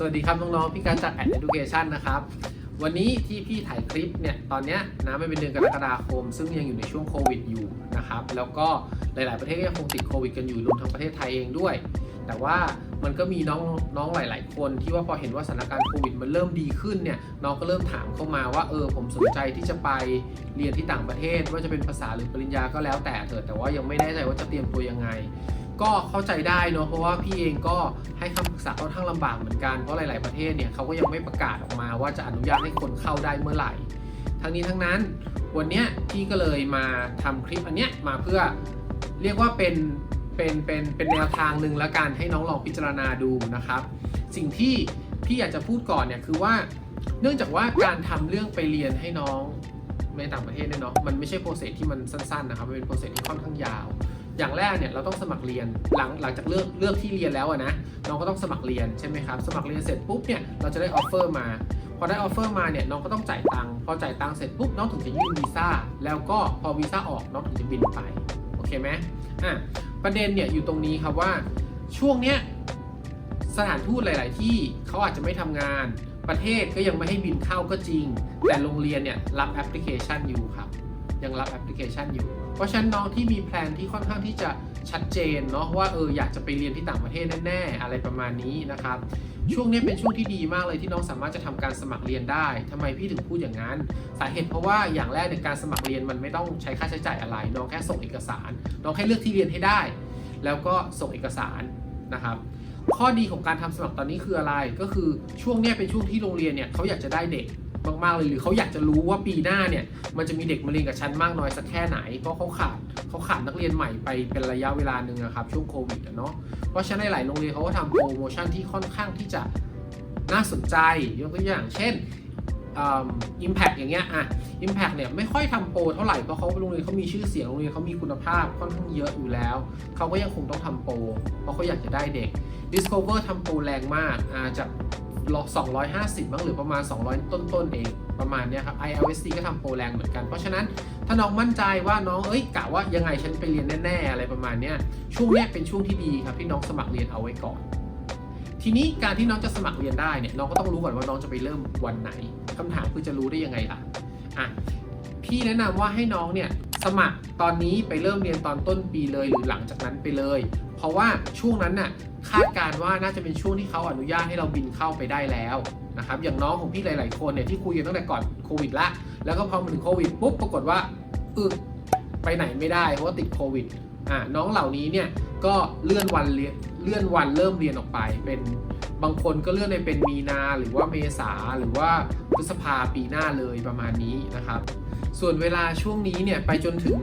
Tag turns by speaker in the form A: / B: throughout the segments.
A: สวัสดีครับน้องๆพี่การจาก Ad Education นะครับ วันนี้ที่พี่ถ่ายคลิปเนี่ยตอนเนี้ยนะมันเป็นเดือนกรกฎาคม ซึ่งยังอยู่ในช่วงโควิดอยู่นะครับ แล้วก็หลาย ๆ ประเทศก็ยังคงติดโควิดกันอยู่รวมทั้งประเทศไทยเองด้วย แต่ว่ามันก็มีน้องน้องหลาย ๆ คนที่ว่าพอเห็นว่าสถานการณ์โควิดมันเริ่มดีขึ้นเนี่ยน้องก็เริ่มถามเข้ามาว่าเออผมสนใจที่จะไปเรียนที่ต่างประเทศ ว่าจะเป็นภาษาหรือปริญญาก็แล้วแต่เถิดแต่ว่ายังไม่แน่ใจว่าจะเตรียมตัวยังไง ก็เข้าใจได้เนอะเพราะว่าพี่เองก็ให้คำปรึกษาค่อนข้างลำบากเหมือนกันเพราะหลาย ๆประเทศเนี่ยเขาก็ยังไม่ประกาศออกมาว่าจะอนุญาตให้คนเข้าได้เมื่อไหร่ ทั้งนี้ทั้งนั้นวันนี้พี่ก็เลยมาทำคลิปอันเนี้ยมาเพื่อเรียกว่าเป็นเป็นเป็นเป็นแนวทางหนึ่งละกันให้น้องลองพิจารณาดูนะครับ สิ่งที่พี่อยากจะพูดก่อนเนี่ยคือว่า เนื่องจากว่าการทำเรื่องไปเรียนให้น้องในต่างประเทศเนี่ยเนาะมันไม่ใช่โปรเซสที่มันสั้นๆนะครับมันเป็นโปรเซสที่ค่อนข้างยาว อย่างแรกเนี่ยเราต้องสมัครเรียนหลังหลังจากเลือกเลือกที่เรียนแล้วอะนะน้องก็ต้องสมัครเรียนใช่ไหมครับสมัครเรียนเสร็จปุ๊บเนี่ยเราจะได้ออฟเฟอร์มาพอได้ออฟเฟอร์มาเนี่ยน้องก็ต้องจ่ายตังค์พอจ่ายตังค์เสร็จปุ๊บน้องถึงจะยื่นวีซ่าแล้วก็พอวีซ่าออกน้องถึงจะบินไปโอเคไหมอะประเด็นเนี่ยอยู่ตรงนี้ครับว่าช่วงเนี้ยสถานทูตหลาย ๆ ที่เขาอาจจะไม่ทำงานประเทศก็ยังไม่ให้บินเข้าก็จริง แต่โรงเรียนเนี่ยรับแอปพลิเคชันอยู่ครับ ยังรับแอปพลิเคชันอยู่ เพราะฉะนั้นน้องที่มีแพลนที่ค่อนข้างที่จะชัดเจนเนาะว่าเอออยากจะไปเรียนที่ต่างประเทศแน่ๆ อะไรประมาณนี้นะครับช่วงนี้เป็นช่วงที่ดีมากเลยที่น้องสามารถจะทำการสมัครเรียนได้ทำไมพี่ถึงพูดอย่างนั้น สาเหตุเพราะว่าอย่างแรกในการสมัครเรียนมันไม่ต้องใช้ค่าใช้จ่ายอะไร น้องแค่ส่งเอกสาร น้องแค่เลือกที่เรียนให้ได้ แล้วก็ส่งเอกสารนะครับข้อดีของการทำสมัครตอนนี้คืออะไรก็คือช่วงนี้เป็นช่วงที่โรงเรียนเนี่ยเขาอยากจะได้เด็ก มากๆเลยหรือเขาอยากจะรู้ว่าปีหน้าเนี่ยมันจะมีเด็กมาเรียนกับชั้นมากน้อยสักแค่ไหน เพราะเขาขาดเขาขาดนักเรียนใหม่ไปเป็นระยะเวลาหนึ่งนะครับช่วงโควิดเนาะเพราะฉะนั้นหลายโรงเรียนเขาก็ทำโปรโมชั่นที่ค่อนข้างที่จะน่าสนใจยกตัวอย่างเช่นอิมแพกอย่างเงี้ยอะอิมแพกเนี่ยไม่ค่อยทำโปรเท่าไหร่เพราะเขาโรงเรียนเขามีชื่อเสียงโรงเรียนเขามีคุณภาพค่อนข้างเยอะอยู่แล้ว เขาก็ยังคงต้องทำโปรเพราะเขาอยากจะได้เด็ก Discover ทำโปรแรงมากอ่าจาก 250บ้างหรือประมาณ 200 ต้นๆเองประมาณเนี้ยครับ ILSC ก็ทำโปรแรงเหมือนกัน เพราะฉะนั้นถ้าน้องมั่นใจว่าน้องเอ้ยกะว่ายังไงฉันไปเรียนแน่ๆ อะไรประมาณเนี้ยช่วงเนี้เป็นช่วงที่ดีครับที่น้องสมัครเรียนเอาไว้ก่อน ทีนี้การที่น้องจะสมัครเรียนได้เนี่ยน้องก็ต้องรู้ก่อนว่าน้องจะไปเริ่มวันไหนคำถามคือจะรู้ได้ยังไงล่ะอะพี่แนะนำว่าให้น้องเนี่ยสมัครตอนนี้ไปเริ่มเรียนตอนต้นปีเลยหรือหลังจากนั้นไปเลย เพราะว่าช่วงนั้นน่ะ คาดการณ์ว่าน่าจะเป็นช่วงที่เขาอนุญาตให้เราบินเข้าไปได้แล้วนะครับอย่างน้องของพี่หลาย ๆ คนเนี่ยที่คุยกันตั้งแต่ก่อนโควิดละแล้วก็พอมาถึงโควิดปุ๊บปรากฏว่าอึไปไหนไม่ได้เพราะว่าติดโควิดอ่าน้องเหล่านี้เนี่ยก็เลื่อนวันเรียนเลื่อนวันเริ่มเรียนออกไปเป็นบางคนก็เลื่อนไปเป็นมีนาหรือว่าเมษาหรือว่าพฤษภาปีหน้าเลยประมาณนี้นะครับ ส่วนเวลาช่วงนี้เนี่ยไปจนถึง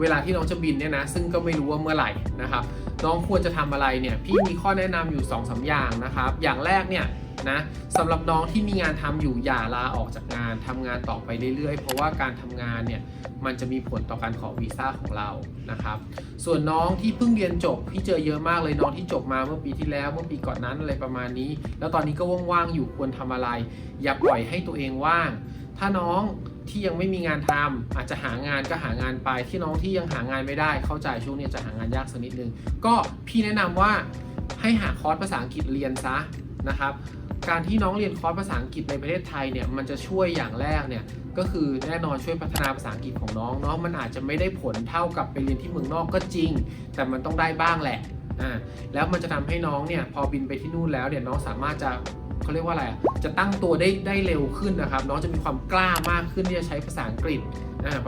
A: เวลาที่น้องจะบินเนี่ยนะซึ่งก็ไม่รู้ว่าเมื่อไหร่นะครับ น้องควรจะทำอะไรเนี่ยพี่มีข้อแนะนำอยู่2อสอย่างนะครับ อย่างแรกเนี่ยนะสำหรับน้องที่มีงานทำอยู่อย่าลาออกจากงานทำงานต่อไปเรื่อยๆ เพราะว่าการทำงานเนี่ยมันจะมีผลต่อการขอวีซ่าของเรานะครับ ส่วนน้องที่เพิ่งเรียนจบพี่เจอเยอะมากเลยน้องที่จบมาเมื่อปีที่แล้วเมื่อปีก่อนนั้นอะไรประมาณนี้ แล้วตอนนี้ก็ว่างๆอยู่ควรทำอะไร อย่าปล่อยให้ตัวเองว่าง ถ้าน้อง ที่ยังไม่มีงานทำอาจจะหางานก็หางานไปที่น้องที่ยังหางานไม่ได้เข้าใจช่วงนี้จะหางานยากสักนิดนึง ก็พี่แนะนำว่าให้หาคอร์สภาษาอังกฤษเรียนซะนะครับ การที่น้องเรียนคอร์สภาษาอังกฤษในประเทศไทยเนี่ยมันจะช่วยอย่างแรกเนี่ยก็คือแน่นอนช่วยพัฒนาภาษาอังกฤษของน้องเนาะมันอาจจะไม่ได้ผลเท่ากับไปเรียนที่เมืองนอกก็จริง แต่มันต้องได้บ้างแหละอ่าแล้วมันจะทำให้น้องเนี่ยพอบินไปที่นู่นแล้วเนี่ยน้องสามารถจะ เขาเรียกว่าอะไรอะจะตั้งตัวได้ได้เร็วขึ้นนะครับ น้องจะมีความกล้ามากขึ้นที่จะใช้ภาษาอังกฤษ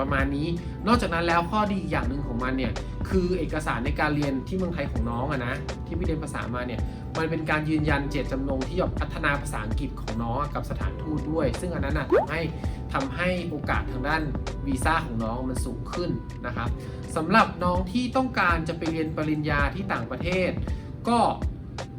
A: ประมาณนี้ นอกจากนั้นแล้วข้อดีอย่างหนึ่งของมันเนี่ยคือเอกสารในการเรียนที่เมืองไทยของน้องอะนะที่พี่เรียนภาษามาเนี่ยมันเป็นการยืนยันเจตจำนงที่จะพัฒนาภาษาอังกฤษของน้องกับสถานทูตด้วย ซึ่งอันนั้นนะทำให้ทำให้โอกาสทางด้านวีซ่าของน้องมันสูงขึ้นนะครับสำหรับน้องที่ต้องการจะไปเรียนปริญญาที่ต่างประเทศ ก็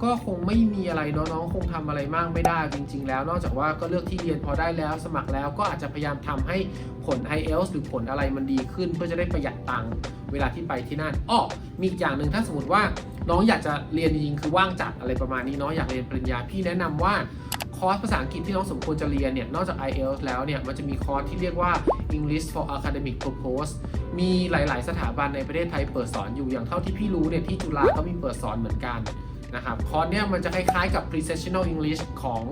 A: ก็คงไม่มีอะไรเนาะน้องคงทำอะไรมากไม่ได้จริง ๆ แล้ว นอกจากว่าก็เลือกที่เรียนพอได้แล้ว สมัครแล้วก็อาจจะพยายามทำให้ผล IELTS หรือผลอะไรมันดีขึ้น เพื่อจะได้ประหยัดตังค์เวลาที่ไปที่นั่นอ้อมีอีกอย่างหนึ่งถ้าสมมติว่าน้องอยากจะเรียนจริงๆคือว่างจัดอะไรประมาณนี้เนาะอยากเรียนปริญญาพี่แนะนำว่าคอร์สภาษาอังกฤษที่น้องสมควรจะเรียนเนี่ย นอกจาก IELTS แล้วเนี่ย มันจะมีคอร์สที่เรียกว่า English for Academic Purpose มีหลาย ๆ สถาบันในประเทศไทยเปิดสอนอยู่อย่างเท่าที่พี่รู้เนี่ย ที่จุฬาก็มีเปิดสอนเหมือนกัน นะครับคอร์สเนี้ยมันจะคล้ายๆกับ Precessional English ของ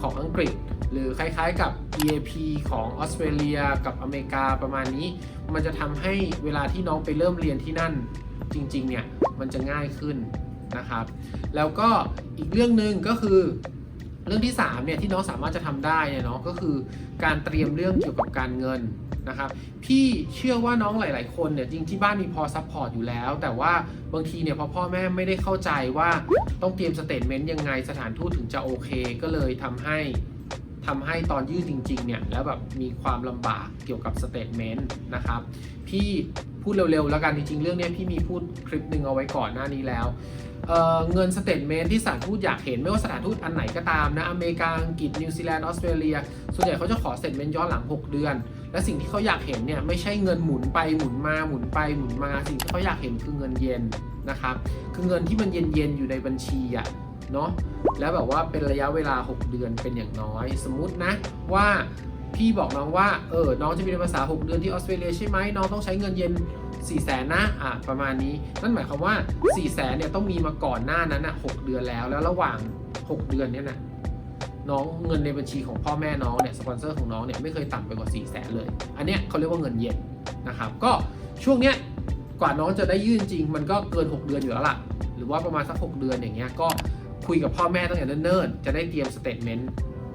A: ของอังกฤษ หรือคล้ายๆกับ EAP ของออสเตรเลียกับอเมริกาประมาณนี้ มันจะทำให้เวลาที่น้องไปเริ่มเรียนที่นั่นจริงๆเนี่ยมันจะง่ายขึ้นนะครับ แล้วก็อีกเรื่องหนึ่งก็คือ เรื่องที่3เนี่ยที่น้องสามารถจะทำได้เนี่ยเนาะก็คือการเตรียมเรื่องเกี่ยวกับการเงินนะครับพี่เชื่อว่าน้องหลาย ๆ คนเนี่ยจริงที่บ้านมีพอซัพพอร์ตอยู่แล้ว แต่ว่าบางทีเนี่ยพอพ่อแม่ไม่ได้เข้าใจว่าต้องเตรียมสเตทเมนต์ยังไงสถานทูตถึงจะโอเค ก็เลยทำให้ทำให้ตอนยื่นจริง ๆ เนี่ยแล้วแบบมีความลำบากเกี่ยวกับสเตทเมนต์นะครับพี่พูดเร็ว ๆ แล้วกันจริง ๆ เรื่องนี้พี่มีพูดคลิปหนึ่งเอาไว้ก่อนหน้านี้แล้ว เเงินสเตทเมนที่สถานทูตอยากเห็นไม่ว่าสถานทูตอันไหนก็ตามนะ อเมริกา อังกฤษ นิวซีแลนด์ ออสเตรเลีย ส่วนใหญ่เขาจะขอสเตทเมนย้อนหลัง 6 เดือน และสิ่งที่เขาอยากเห็นเนี่ยไม่ใช่เงินหมุนไปหมุนมาหมุนไปหมุนมา สิ่งที่เขาอยากเห็นคือเงินเย็นนะครับ คือเงินที่มันเย็นๆอยู่ในบัญชีอะเนาะ แล้วแบบว่าเป็นระยะเวลา 6 เดือนเป็นอย่างน้อย สมมุตินะว่า พี่บอกน้องว่าเออน้องจะไปเรียนภาษา 6 เดือนที่ออสเตรเลียใช่ไหมน้องต้องใช้เงินเย็น4 0 0แสนนะอะประมาณนี้ นั่นหมายความว่า4 0 0แสนเนี่ยต้องมีมาก่อนหน้านั้นอะ6เดือนแล้วแล้วระหว่าง 6 เดือนเนี่ยนะน้องเงินในบัญชีของพ่อแม่น้องเนี่ยสปอนเซอร์ของน้องเนี่ยไม่เคยต่ำไปกว่า4 0 0แสนเลย อันเนี้ยเขาเรียกว่าเงินเย็นนะครับก็ช่วงเนี้ยกว่าน้องจะได้ยื่นจริง มันก็เกิน 6 เดือนอยู่แล้วล่ะ หรือว่าประมาณสัก 6 เดือนอย่างเงี้ยก็คุยกับพ่อแม่ตั้งแต่เนิ่นๆจะได้เตรียมสเตทเมนต์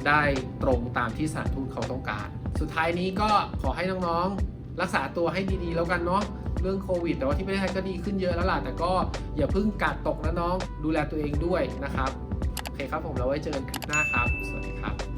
A: ได้ตรงตามที่สถานทูตเขาต้องการ สุดท้ายนี้ก็ขอให้น้องๆ รักษาตัวให้ดีๆ แล้วกันเนาะเรื่องโควิดแต่ว่าที่ประเทศไทยก็ดีขึ้นเยอะแล้วล่ะ แต่ก็อย่าเพิ่งกัดตกนะน้อง ดูแลตัวเองด้วยนะครับ โอเคครับผมเราไว้เจอกันคลิปหน้าครับ สวัสดีครับ